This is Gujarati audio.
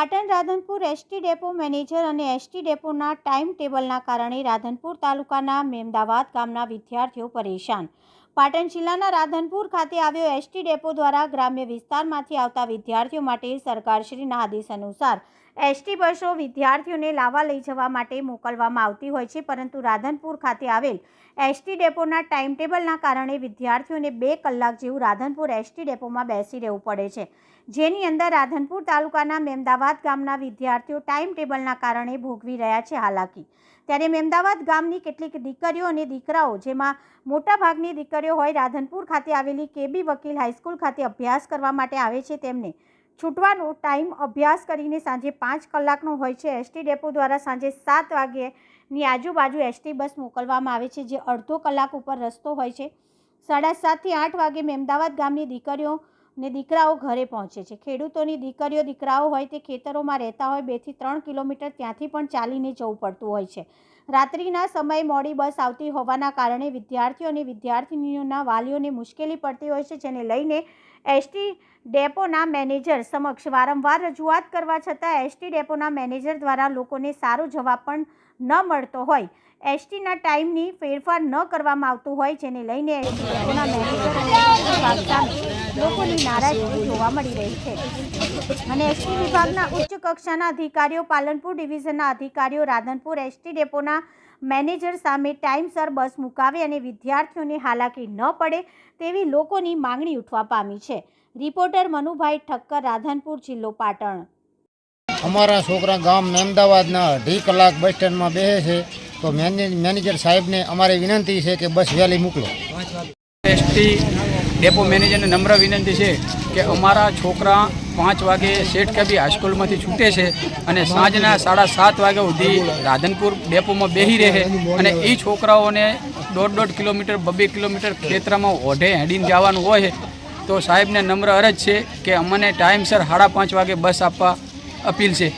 Patan Radhanpur ST depot manager અને એસટી ડેપોના ટાઈમ ટેબલના કારણે રાધનપુર તાલુકાના મેમદાવાદ ગામના વિદ્યાર્થીઓ પરેશાન. પાટણ જિલ્લાના રાધનપુર ખાતે આવ્યો એસટી ડેપો દ્વારા ગ્રામ્ય વિસ્તારમાંથી આવતા વિદ્યાર્થીઓ માટે સરકારશ્રીના આદેશ અનુસાર એસટી બસો વિદ્યાર્થીઓને લાવવા લઈ જવા માટે મોકલવામાં આવતી હોય છે, પરંતુ રાધનપુર ખાતે આવેલ એસટી ડેપોના ટાઈમ ટેબલના કારણે વિદ્યાર્થીઓને બે કલાક જેવું રાધનપુર એસટી ડેપોમાં બેસી રહેવું પડે છે. જેની અંદર રાધનપુર તાલુકાના મેમદાવાદ ગામના વિદ્યાર્થીઓ ટાઈમ ટેબલના કારણે ભોગવી રહ્યા છે હાલાકી. ત્યારે મેમદાવાદ ગામની કેટલીક દીકરીઓ અને દીકરાઓ, જેમાં મોટાભાગની દીકરીઓ હોય, રાધનપુર ખાતે આવેલી કેબી વકીલ હાઈસ્કૂલ ખાતે અભ્યાસ કરવા માટે આવે છે, તેમને છૂટવાનો ટાઈમ અભ્યાસ કરીને સાંજે પાંચ કલાકનો હોય છે. એસટી ડેપો દ્વારા સાંજે સાત વાગ્યેની આજુબાજુ એસટી બસ મોકલવામાં આવે છે, જે અડધો કલાક ઉપર રસ્તો હોય છે. સાડા સાતથી આઠ વાગે મેમદાવાદ ગામની દીકરીઓ ને દીકરાઓ ઘરે પહોંચે છે. ખેડૂતોની દીકરીઓ, દીકરાઓ હોય તે ખેતરોમાં રહેતા હોય બેથી ત્રણ કિલોમીટર ત્યાંથી પણ ચાલીને જવું પડતું હોય છે. રાત્રિના સમયે મોડી બસ આવતી હોવાના કારણે વિદ્યાર્થીઓ અને વિદ્યાર્થિનીઓના વાલીઓને મુશ્કેલી પડતી હોય છે, જેને લઈને એસટી ડેપોના મેનેજર સમક્ષ વારંવાર રજૂઆત કરવા છતાં એસટી ડેપોના મેનેજર દ્વારા લોકોને સારો જવાબ પણ ન મળતો હોય. એસટીના ટાઈમની ફેરફાર ન કરવામાં આવતું હોય, જેને લઈને એસટી ડેપોના મેનેજર લોકોની નારાજગી જોવા મળી રહી છે. અને એસટી વિભાગના ઉચ્ચ કક્ષાના અધિકારીઓ, પાલનપુર ડિવિઝનના અધિકારીઓ, રાધનપુર એસટી ડેપોના મેનેજર સામે ટાઈમસર બસ મુકાવે અને વિદ્યાર્થીઓને હાલાકી ન પડે તેવી લોકોની માંગણી ઉઠવા પામી છે. રિપોર્ટર મનુભાઈ ઠક્કર રાધનપુર જિલ્લો પાટણ. અમારા છોકરા ગામ અમદાવાદના અઢી કલાક બસ સ્ટેન્ડમાં બેસે છે તો મેને- મેનેજર સાહેબને અમારી વિનંતી છે કે બસ વહેલી મોકલો. એસટી ડેપો મેનેજરને નમ્ર વિનંતી છે કે અમારા છોકરા પાંચ વાગે શેઠ કબી હાઈસ્કૂલમાંથી છૂટે છે અને સાંજના સાડા સાત વાગ્યા સુધી રાધનપુર ડેપોમાં બેહી રહે અને એ છોકરાઓને દોઢ દોઢ કિલોમીટર, બબે કિલોમીટર ખેતરામાં ઓઢે હેડીને જવાનું હોય તો સાહેબને નમ્ર અરજ છે કે અમને ટાઈમસર સાડા પાંચ વાગે બસ આપવા અપીલ છે.